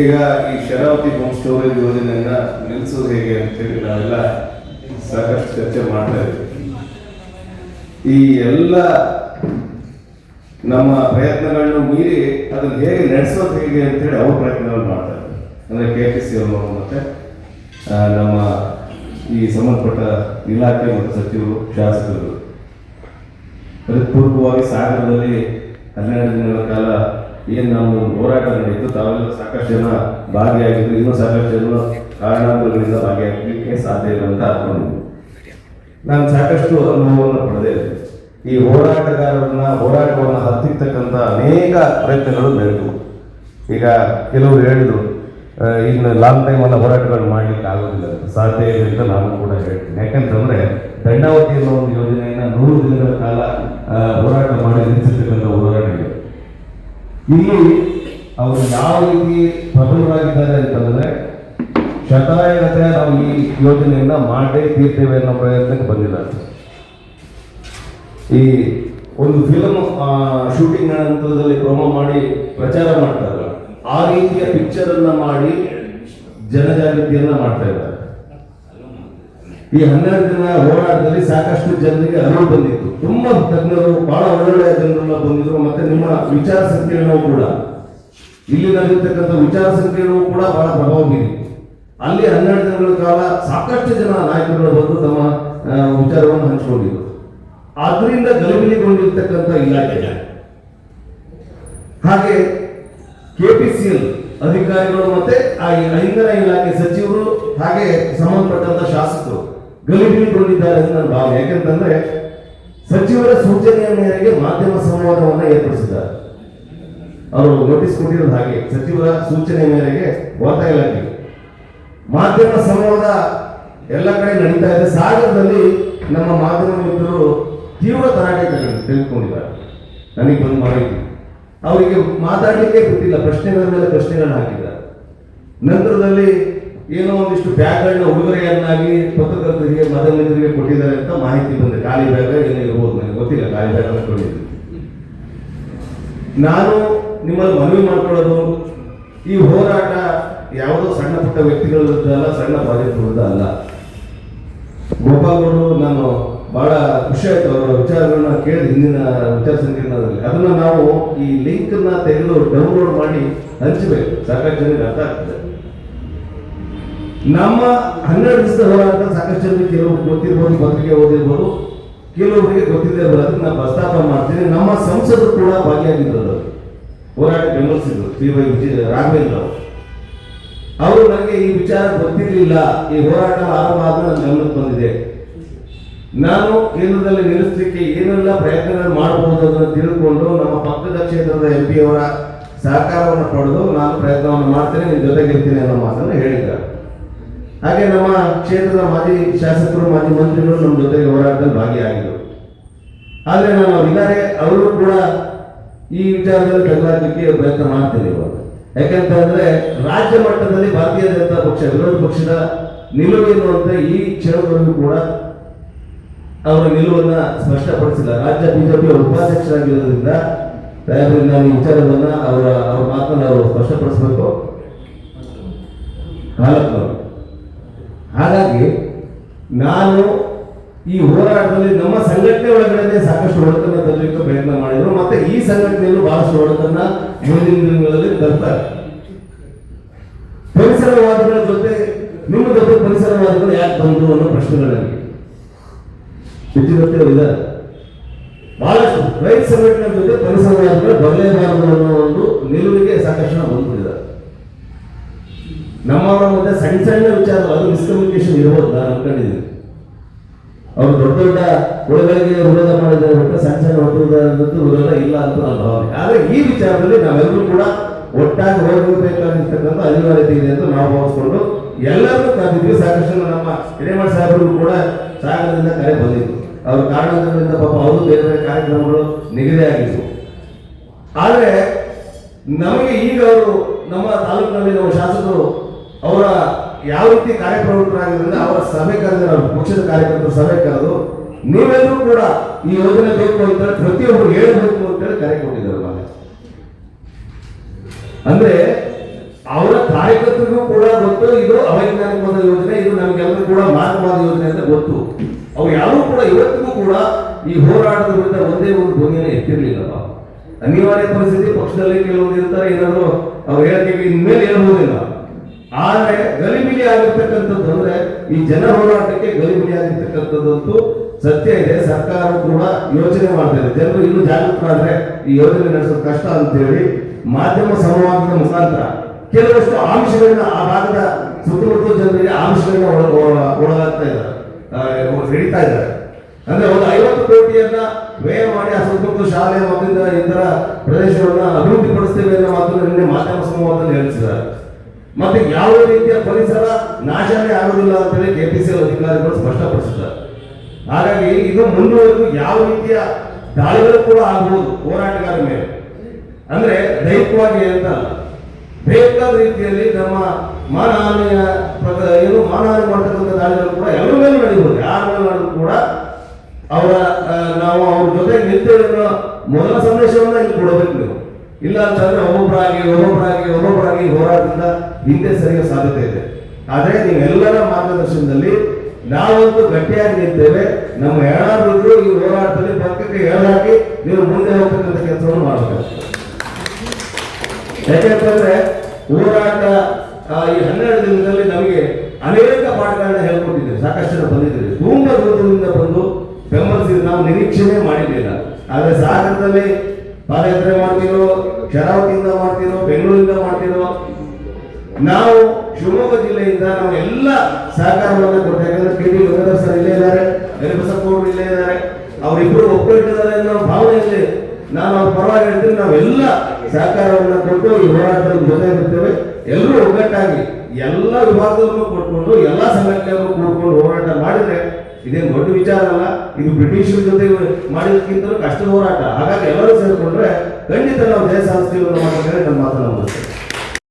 ಈಗ ಈ Sharavati home storage ಯೋಜನೆಯನ್ನ ನಿಲ್ಲಿಸೋದು ಹೇಗೆ ಅಂತೇಳಿ ನಾವೆಲ್ಲ ಸಾಕಷ್ಟು ಚರ್ಚೆ ಮಾಡ್ತಾ ಇದ್ದೀವಿ. ಈ ಎಲ್ಲ ನಮ್ಮ ಪ್ರಯತ್ನಗಳನ್ನು ಮೀರಿ ಅದನ್ನು ಹೇಗೆ ನಡೆಸೋದು ಹೇಗೆ ಅಂತೇಳಿ ಅವ್ರ ಪ್ರಯತ್ನಗಳು ಮಾಡ್ತಾರೆ ಅಂದರೆ ಕೆ ಪಿ ಸಿ ಅವರು ಮತ್ತೆ ನಮ್ಮ ಈ ಸಂಬಂಧಪಟ್ಟ ಇಲಾಖೆ ಮತ್ತು ಸಚಿವರು, ಶಾಸಕರು. ಅದಕ್ಕೆ ಪೂರ್ವವಾಗಿ ಸಾಗರದಲ್ಲಿ ಹನ್ನೆರಡು ದಿನಗಳ ಕಾಲ ಏನು ನಾವು ಹೋರಾಟ ನಡೆಯಿತು ತಾವೆಲ್ಲ ಸಾಕಷ್ಟು ಜನ ಭಾಗಿಯಾಗಿದ್ದು ಇನ್ನೂ ಸಾಕಷ್ಟು ಜನ ಕಾರಣಾಂತರಗಳಿಂದ ಭಾಗಿಯಾಗಲಿಕ್ಕೆ ಸಾಧ್ಯ ಇಲ್ಲ ಅಂತ ಅನ್ಕೊಂಡಿದ್ದೆ. ನಾನು ಸಾಕಷ್ಟು ಅನುಭವವನ್ನು ಪಡೆದೇ ಈ ಹೋರಾಟಗಾರರನ್ನ, ಹೋರಾಟವನ್ನು ಹತ್ತಿರ್ತಕ್ಕಂಥ ಅನೇಕ ಪ್ರಯತ್ನಗಳು ನಡೆದವು. ಈಗ ಕೆಲವರು ಹೇಳಿದರು ಇನ್ನು ಲಾಂಗ್ ಟೈಮ್ ಅಲ್ಲ ಹೋರಾಟಗಳು ಮಾಡಲಿಕ್ಕೆ ಆಗೋದಿಲ್ಲ. ಸಾಧ್ಯ ಇಲ್ಲ ಅಂತ ನಾನು ಕೂಡ ಹೇಳ್ತೀನಿ. ಯಾಕಂತಂದ್ರೆ ದಂಡಾವತಿ ಅನ್ನೋ ಒಂದು ಯೋಜನೆಯನ್ನ ನೂರು ದಿನಗಳ ಕಾಲ ಹೋರಾಟ ಮಾಡಿ ನಿಲ್ಲಿಸಿರ್ತಕ್ಕಂಥ ಇಲ್ಲಿ ಅವರು ಯಾವ ರೀತಿ ಪ್ರಬಲರಾಗಿದ್ದಾರೆ ಅಂತಂದ್ರೆ ಶತಾಯಗತೆ ನಾವು ಈ ಯೋಜನೆಯನ್ನ ಮಾಡೇ ತೀರ್ತೇವೆ ಅನ್ನೋ ಪ್ರಯತ್ನಕ್ಕೆ ಬಂದಿದ್ದಾರೆ. ಈ ಒಂದು ಫಿಲಮ್ ಶೂಟಿಂಗ್ ಹಂತದಲ್ಲಿ ಪ್ರೊಮೋ ಮಾಡಿ ಪ್ರಚಾರ ಮಾಡ್ತಾರಲ್ಲ ಆ ರೀತಿಯ ಪಿಕ್ಚರ್ ಅನ್ನ ಮಾಡಿ ಜನಜಾಗೃತಿಯನ್ನ ಮಾಡ್ತಾ ಇದ್ದಾರೆ. ಈ ಹನ್ನೆರಡು ದಿನ ಹೋರಾಟದಲ್ಲಿ ಸಾಕಷ್ಟು ಜನರಿಗೆ ತುಂಬಾ ತಜ್ಞರು ಬಹಳ ಒಳ್ಳೊಳ್ಳೆಯ ಜನರೆಲ್ಲ ಬಂದಿದ್ರು ಮತ್ತೆ ನಿಮ್ಮ ವಿಚಾರ ಸಂಕಿರಣವು ಕೂಡ. ಇಲ್ಲಿ ನಡೆದಿರ್ತಕ್ಕಂಥ ವಿಚಾರ ಸಂಕಿರಣವು ಕೂಡ ಬಹಳ ಪ್ರಭಾವ ಬೀರಿ ಅಲ್ಲಿ ಹನ್ನೆರಡು ದಿನಗಳ ಕಾಲ ಸಾಕಷ್ಟು ಜನ ನಾಯಕರುಗಳು ಬಂದು ತಮ್ಮ ವಿಚಾರವನ್ನು ಹಂಚಿಕೊಂಡಿದ್ರು. ಅದರಿಂದ ಗಲಿಬಿಲಿಗೊಂಡಿರ್ತಕ್ಕಂಥ ಇಲಾಖೆ. ಹಾಗೆ ಕೆಪಿಸಿಎಲ್ ಅಧಿಕಾರಿಗಳು ಮತ್ತೆ ಆ ಇಂಧನ ಇಲಾಖೆ ಸಚಿವರು ಹಾಗೆ ಸಂಬಂಧಪಟ್ಟಂತ ಶಾಸಕರು ಗಲಿಬಿಲಿಗೊಂಡಿದ್ದಾರೆ ಅಂತ ನನ್ನ ಭಾವನೆ. ಯಾಕೆಂತಂದ್ರೆ ಸಚಿವರ ಸೂಚನೆಯ ಮೇರೆಗೆ ಮಾಧ್ಯಮ ಸಂವಾದವನ್ನು ಏರ್ಪಡಿಸಿದ್ದಾರೆ. ಅವರು ನೋಟಿಸ್ ಕೊಟ್ಟಿರೋದು ಹಾಗೆ, ಸಚಿವರ ಸೂಚನೆ ಮೇರೆಗೆ ವಾರ್ತಾ ಇಲಾಖೆ ಮಾಧ್ಯಮ ಸಂವಾದ ಎಲ್ಲ ಕಡೆ ನಡೀತಾ ಇದೆ. ಸಾಗರದಲ್ಲಿ ನಮ್ಮ ಮಾಧ್ಯಮ ಮಿತ್ರರು ತೀವ್ರ ತರಾಟೆ ತೆಗೆದು- ತೆಗೆದುಕೊಂಡಿದ್ದಾರೆ. ನನಗೆ ಬಂದು ಮಾಹಿತಿ. ಅವರಿಗೆ ಮಾತಾಡಲಿಕ್ಕೆ ಗೊತ್ತಿಲ್ಲ. ಪ್ರಶ್ನೆಗಳ ಮೇಲೆ ಪ್ರಶ್ನೆಗಳನ್ನು ಹಾಕಿದ್ದಾರೆ. ನಂತರದಲ್ಲಿ ಏನೋ ಒಂದಿಷ್ಟು ಬ್ಯಾಗ್ಗಳನ್ನ ಉಡುಗೊರೆಯನ್ನಾಗಿ ಪತ್ರಕರ್ತರಿಗೆ ಮಾಧ್ಯಮ ಕೊಟ್ಟಿದ್ದಾರೆ ಅಂತ ಮಾಹಿತಿ ಬಂದಿದೆ. ಖಾಲಿ ಬ್ಯಾಗ್ ಏನೋ ಇರ್ಬೋದು ನನಗೆ ಗೊತ್ತಿಲ್ಲ, ಖಾಲಿ ಬ್ಯಾಗ್ ಅನ್ಕೊಂಡಿದ್ದೀನಿ ನಾನು ನಿಮ್ಮಲ್ಲಿ ಮನವಿ ಮಾಡ್ಕೊಳ್ಳೋದು, ಈ ಹೋರಾಟ ಯಾವುದೋ ಸಣ್ಣ ಪುಟ್ಟ ವ್ಯಕ್ತಿಗಳ ವಿರುದ್ಧ ಅಲ್ಲ, ಸಣ್ಣ ಪ್ರಾಜೆಕ್ಟ್ ವಿರುದ್ಧ ಅಲ್ಲ. ಗೋಪಾಲ್ ಅವರು ನಾನು ಬಹಳ ಖುಷಿ ಆಯ್ತು ಅವರ ವಿಚಾರಗಳನ್ನ ಕೇಳಿ ಹಿಂದಿನ ವಿಚಾರ ಸಂಕಿರಣದಲ್ಲಿ. ಅದನ್ನ ನಾವು ಈ ಲಿಂಕ್ನ ತೆಗೆದು ಡೌನ್ಲೋಡ್ ಮಾಡಿ ಹಂಚಬೇಕು. ಸಾಕಷ್ಟು ಜನರಿಗೆ ಅರ್ಥ ಆಗ್ತದೆ. ನಮ್ಮ ಹನ್ನೆರಡು ದಿವಸದ ಹೋರಾಟ ಸಾಕಷ್ಟು ಜನರಿಗೆ ಕೆಲವರು ಗೊತ್ತಿರ್ಬೋದು, ಪತ್ರಿಕೆ ಓದಿರ್ಬೋದು, ಕೆಲವರಿಗೆ ಗೊತ್ತಿದೆ ಅದಕ್ಕೆ ನಾನು ಪ್ರಸ್ತಾಪ ಮಾಡ್ತೀನಿ ನಮ್ಮ ಸಂಸದರು ಕೂಡ ಭಾಗಿಯಾಗಿದ್ದರು. ಹೋರಾಟ ಬೆಂಬಲಿಸಿದ್ರು ಶ್ರೀ ವೈ ವಿಜಯ ರಾಘವೇಂದ್ರ ಅವರು. ಅವರು ನನಗೆ ಈ ವಿಚಾರ ಗೊತ್ತಿರಲಿಲ್ಲ. ಈ ಹೋರಾಟ ಆರಂಭ ಆದ ನನ್ನ ಗಮನಕ್ಕೆ ಬಂದಿದೆ ನಾನು ಕೇಂದ್ರದಲ್ಲಿ ನಿಲ್ಲಿಸಲಿಕ್ಕೆ ಏನೆಲ್ಲ ಪ್ರಯತ್ನಗಳು ಮಾಡಬಹುದು ಅದನ್ನು ತಿಳಿದುಕೊಂಡು ನಮ್ಮ ಪಕ್ಕದ ಕ್ಷೇತ್ರದ ಎಂ ಪಿ ಅವರ ಸಹಕಾರವನ್ನು ಪಡೆದು ನಾನು ಪ್ರಯತ್ನವನ್ನು ಮಾಡ್ತೇನೆ ನಿಮ್ಮ ಜೊತೆಗಿರ್ತೀನಿ ಅನ್ನೋ ಮಾತನ್ನು ಹೇಳಿದ್ದಾರೆ. ಹಾಗೆ ನಮ್ಮ ಕ್ಷೇತ್ರದ ಮಾಜಿ ಶಾಸಕರು, ಮಾಜಿ ಮಂತ್ರಿಗಳು ನಮ್ಮ ಜೊತೆಗೆ ಹೋರಾಟದಲ್ಲಿ ಭಾಗಿಯಾಗಿದ್ದರು. ಆದರೆ ನಾನು ಅವರಿದ್ದಾರೆ ಅವರು ಕೂಡ ಈ ವಿಚಾರದಲ್ಲಿ ತಗ್ಲಾಕಲಿಕ್ಕೆ ಪ್ರಯತ್ನ ಮಾಡ್ತೇನೆ ಇವಾಗ. ಯಾಕಂತಂದ್ರೆ ರಾಜ್ಯ ಮಟ್ಟದಲ್ಲಿ ಭಾರತೀಯ ಜನತಾ ಪಕ್ಷ, ವಿರೋಧ ಪಕ್ಷದ ನಿಲುವು ಅಂತ ಈ ಕ್ಷಣದವರೆಗೂ ಕೂಡ ಅವರ ನಿಲುವನ್ನು ಸ್ಪಷ್ಟಪಡಿಸಿಲ್ಲ. ರಾಜ್ಯ ಬಿಜೆಪಿ ಉಪಾಧ್ಯಕ್ಷರಾಗಿರೋದ್ರಿಂದ ದಯವಿಟ್ಟು ನಾನು ಈ ವಿಚಾರವನ್ನ ಅವರ, ಅವ್ರ ಮಾತನ್ನ ಅವರು ಸ್ಪಷ್ಟಪಡಿಸಬೇಕು. ಹಾಲಪ್ಪನವರು ಹಾಗಾಗಿ ನಾನು ಈ ಹೋರಾಟದಲ್ಲಿ ನಮ್ಮ ಸಂಘಟನೆ ಒಳಗಡೆ ಸಾಕಷ್ಟು ಒಡಕನ್ನ ತರಲಿಕ್ಕೆ ಪ್ರಯತ್ನ ಮಾಡಿದ್ರು. ಮತ್ತೆ ಈ ಸಂಘಟನೆಯಲ್ಲೂ ಬಹಳಷ್ಟು ಒಡಕನ್ನ ಮುಂದಿನ ದಿನಗಳಲ್ಲಿ ತರ್ತಾರೆ. ಪರಿಸರವಾದಿಗಳ ಜೊತೆ ನಿಮ್ಮ ಜೊತೆ ಪರಿಸರವಾದಿಗಳು ಯಾಕೆ ಬಂದ್ರು ಅನ್ನೋ ಪ್ರಶ್ನೆಗಳು ನನಗೆ. ವಿದ್ಯುತ್ ಇದ್ದಾರೆ ಬಹಳಷ್ಟು ರೈತ ಸಂಘಟನೆ ಜೊತೆ ಪರಿಸರವಾದಿಗಳು ಬರಲೇಬಾರದು ಅನ್ನೋ ಒಂದು ನಿಲುವಿಗೆ ಸಾಕಷ್ಟು ಜನ ಬಂದ್ಬಿಟ್ಟಿದ್ದಾರೆ. ನಮ್ಮವರ ಮಧ್ಯೆ ಸಣ್ಣ ಸಣ್ಣ ವಿಚಾರ ಅದು ಮಿಸ್ಕಮ್ಯುನಿಕೇಶನ್ ಇರ್ಬೋದು, ನಾನು ಅನ್ಕೊಂಡಿದ್ದೀನಿ. ಅವರು ದೊಡ್ಡ ದೊಡ್ಡ ಹುಳಗಳಿಗೆ ವಿರೋಧ ಮಾಡಿದ್ದಾರೆ ಬಿಟ್ಟು ಸಣ್ಣ ಸಣ್ಣ ಒಟ್ಟುವುದರದ್ದು ವಿರೋಧ ಇಲ್ಲ ಅಂತ ನನ್ನ ಭಾವನೆ. ಆದರೆ ಈ ವಿಚಾರದಲ್ಲಿ ನಾವೆಲ್ಲರೂ ಕೂಡ ಒಟ್ಟಾಗಿ ಹೋಗಬೇಕಾಗಿರ್ತಕ್ಕಂಥ ಅನಿವಾರ್ಯತೆ ಇದೆ ಅಂತ ನಾವು ಭಾವಿಸ್ಕೊಂಡು ಎಲ್ಲರೂ ಕಾದಿದ್ವಿ ಸಾಕಷ್ಟು ನಮ್ಮ ಹಿರೇಮಠ ಸಾಹೇಬರು ಕೂಡ ಸಾಗರದಿಂದ ಕರೆ ಬಂದಿದ್ರು. ಅವ್ರ ಕಾರಣದಿಂದ ಪಾಪ ಅವರು ಬೇರೆ ಬೇರೆ ಕಾರ್ಯಕ್ರಮಗಳು ನಿಗದಿ ಆಗಿದ್ವು. ಆದರೆ ನಮಗೆ ಈಗ ಅವರು ನಮ್ಮ ತಾಲೂಕಿನಲ್ಲಿ ನಮ್ಮ ಶಾಸಕರು ಅವರ ಯಾವ ರೀತಿ ಕಾರ್ಯಪ್ರವೃತ್ತರಾಗಿದ್ದರಿಂದ ಅವರ ಸಭೆ ಕರೆದಿರೋ ಪಕ್ಷದ ಕಾರ್ಯಕರ್ತರ ಸಭೆ ಕರೆದು, ನೀವೆಲ್ಲರೂ ಕೂಡ ಈ ಯೋಜನೆ ಬೇಕು ಅಂತ ಪ್ರತಿಯೊಬ್ಬರು ಹೇಳಬೇಕು ಅಂತ ಹೇಳಿ ಕರೆ ಕೊಟ್ಟಿದ್ದಾರೆ ಅಂದ್ರೆ ಅವರ ಕಾರ್ಯಕರ್ತರಿಗೂ ಕೂಡ ಗೊತ್ತು, ಇದು ಅವೈಜ್ಞಾನಿಕವಾದ ಯೋಜನೆ, ಇದು ನಮಗೆಲ್ಲರೂ ಕೂಡ ಮಾರ್ಗವಾದ ಯೋಜನೆ ಅಂತ ಗೊತ್ತು. ಅವ್ರು ಯಾರೂ ಕೂಡ ಇವತ್ತಿಗೂ ಕೂಡ ಈ ಹೋರಾಟದ ವಿರುದ್ಧ ಒಂದೇ ಒಂದು ಧ್ವನಿಯನ್ನು ಎತ್ತಿರಲಿಲ್ಲ ಅನಿವಾರ್ಯ ಪರಿಸ್ಥಿತಿ, ಪಕ್ಷದಲ್ಲಿ ಕೆಲವರು ಇರ್ತಾರೆ, ಏನಾದ್ರು ಅವ್ರು ಹೇಳ್ತೀವಿ, ಇನ್ಮೇಲೆ ಹೇಳ್ಬೋದಿಲ್ಲ. ಆದ್ರೆ ಗಲಿಬಿಲಿ ಆಗಿರ್ತಕ್ಕಂಥದ್ದು ಅಂದ್ರೆ ಈ ಜನ ಹೋರಾಟಕ್ಕೆ ಗಲಿಬಿಲಿ ಆಗಿರ್ತಕ್ಕಂಥದ್ದಂತೂ ಸತ್ಯ ಇದೆ ಸರ್ಕಾರ ಕೂಡ ಯೋಚನೆ ಮಾಡ್ತಾ ಇದೆ. ಜನರು ಇನ್ನೂ ಜಾಗೃತರಾದ್ರೆ ಈ ಯೋಜನೆ ನಡೆಸೋದು ಕಷ್ಟ ಅಂತ ಹೇಳಿ ಮಾಧ್ಯಮ ಸಂವಾದದ ಮುಖಾಂತರ ಕೆಲವಷ್ಟು ಆಮಿಷಗಳನ್ನ ಆ ಭಾಗದ ಸುತ್ತಮುತ್ತ ಜನರಿಗೆ ಆಮಿಷಗಳನ್ನ ಒಳ- ಒಳ- ಒಳಗಾಗ್ತಾ ಇದ್ದಾರೆ. ಹಿಡಿತಾ ಇದ್ದಾರೆ. ಅಂದ್ರೆ ಒಂದು ಐವತ್ತು ಕೋಟಿಯನ್ನ ವ್ಯಯ ಮಾಡಿ ಆ ಸುತ್ತಮುತ್ತ ಶಾಲೆ ಮತ್ತಿಂದ ಇತರ ಪ್ರದೇಶಗಳನ್ನ ಅಭಿವೃದ್ಧಿ ಅನ್ನೋ ಮಾತನ್ನು ನಿನ್ನೆ ಮಾಧ್ಯಮ ಸಂವಾದದಲ್ಲಿ ಹೇಳಿಸಿದ್ದಾರೆ. ಮತ್ತೆ ಯಾವ ರೀತಿಯ ಪರಿಸರ ನಾಶನೇ ಆಗುದಿಲ್ಲ ಅಂತೇಳಿ ಕೆಪಿಸಿಎಲ್ ಅಧಿಕಾರಿಗಳು ಸ್ಪಷ್ಟಪಡಿಸುತ್ತಾರೆ ಹಾಗಾಗಿ ಇದು ಮುಂದುವರೆದು ಯಾವ ರೀತಿಯ ದಾಳಿಗಳು ಕೂಡ ಆಗಬಹುದು ಹೋರಾಟಗಾರ ಮೇಲೆ. ಅಂದ್ರೆ ದೈಹಿಕವಾಗಿ ಅಂತ ಬೇಕಾದ ರೀತಿಯಲ್ಲಿ ನಮ್ಮ ಮಾನಹಾನಿಯ ಏನು ಮಾನಹಾನಿ ಮಾಡ್ತಕ್ಕಂಥ ದಾಳಿಗಳು ಕೂಡ ಎಲ್ಲರ ಮೇಲೆ ನಡೆಯಬಹುದು. ಯಾರ ಮೇಲೆ ನಡೆದ್ರು ಕೂಡ ಅವರ ನಾವು ಅವ್ರ ಜೊತೆ ಅನ್ನೋ ಮೊದಲ ಸಂದೇಶವನ್ನ ಇಲ್ಲಿ ಕೊಡಬೇಕು ನೀವು. ಇಲ್ಲ ಅಂತಂದ್ರೆ ಒಬ್ಬೊಬ್ಬರಾಗಿ ಒಬ್ಬೊಬ್ಬರಾಗಿ ಒಬ್ಬೊಬ್ಬರಾಗಿ ಹೋರಾಟದಿಂದ ಹಿಂದೆ ಸರಿಯೋ ಸಾಧ್ಯತೆ ಇದೆ. ಆದರೆ ನೀವೆಲ್ಲರ ಮಾರ್ಗದರ್ಶನದಲ್ಲಿ ನಾವಂತೂ ಗಟ್ಟಿಯಾಗಿ ನಿಲ್ತೇವೆ ನಮ್ಮ ಯಾರಾದ್ರೂ ಈ ಹೋರಾಟದಲ್ಲಿ ಪಕ್ಕಕ್ಕೆ ಹೇಳಾಕಿ ನೀವು ಮುಂದೆ ಹೋಗ್ತಕ್ಕಂಥ ಕೆಲಸವನ್ನು ಮಾಡಬೇಕು. ಯಾಕೆಂತಂದ್ರೆ ಹೋರಾಟ ಈ ಹನ್ನೆರಡು ದಿನದಲ್ಲಿ ನಮಗೆ ಅನೇಕ ಪಾಠಗಳನ್ನ ಹೇಳ್ಕೊಟ್ಟಿದ್ದೀವಿ ಸಾಕಷ್ಟು ಜನ ಬಂದಿದ್ದೀವಿ ತುಂಬಾ ದೂರದಿಂದ ಬಂದು ಬೆಂಬಲಿಸಿದ್ರು. ನಾವು ನಿರೀಕ್ಷೆನೇ ಮಾಡಿರಲಿಲ್ಲ. ಆದರೆ ಸಾಗರದಲ್ಲಿ ಪಾದಯಾತ್ರೆ ಮಾಡ್ತಿರೋ ಶರಾವತಿಯಿಂದ ಮಾಡ್ತಿರೋ, ಬೆಂಗಳೂರಿಂದ ಮಾಡ್ತಿರೋ, ನಾವು ಶಿವಮೊಗ್ಗ ಜಿಲ್ಲೆಯಿಂದ ನಾವು ಎಲ್ಲ ಸಹಕಾರವನ್ನು ಕೊಡ್ತಾ ಯಾಕಂದ್ರೆ ಕೆ ಡಿ ಗಂಗಾಧರ್ ಸರ್ ಇಲ್ಲೇ ಇದ್ದಾರೆ ಗರಿಬಸಪ್ಪ ಅವರು ಇಲ್ಲೇ ಇದ್ದಾರೆ. ಅವರಿಬ್ಬರು ಒಪ್ಪಿಟ್ಟಿದ್ದಾರೆ ಅನ್ನೋ ಭಾವನೆಯಲ್ಲಿ ನಾನು ಅವ್ರ ಪರವಾಗಿ ಹೇಳ್ತೀನಿ. ನಾವೆಲ್ಲ ಸಹಕಾರವನ್ನು ಕೊಟ್ಟು ಈ ಹೋರಾಟದಲ್ಲಿ ಜೊತೆ ಇರುತ್ತೇವೆ ಎಲ್ಲರೂ ಒಗ್ಗಟ್ಟಾಗಿ ಎಲ್ಲ ವಿಭಾಗದಲ್ಲೂ ಕೊಟ್ಕೊಂಡು, ಎಲ್ಲ ಸಂಘಟನೆಯವರು ಕೂಡ್ಕೊಂಡು ಹೋರಾಟ ಮಾಡಿದ್ರೆ ಇದೇನು ದೊಡ್ಡ ವಿಚಾರ ಅಲ್ಲ. ಇದು ಬ್ರಿಟಿಷರ ಜೊತೆ ಮಾಡಿದಕ್ಕಿಂತಲೂ ಕಷ್ಟದ ಹೋರಾಟ. ಹಾಗಾಗಿ ಎಲ್ಲರೂ ಸೇರಿಕೊಂಡ್ರೆ ಖಂಡಿತ ನಾವು ದೇಹ ಸಾಧಿಸ್ತೀವಿ ಅನ್ನೋ ಮಾತ್ರ ನಮ್ಮ ಮಾತನ್ನು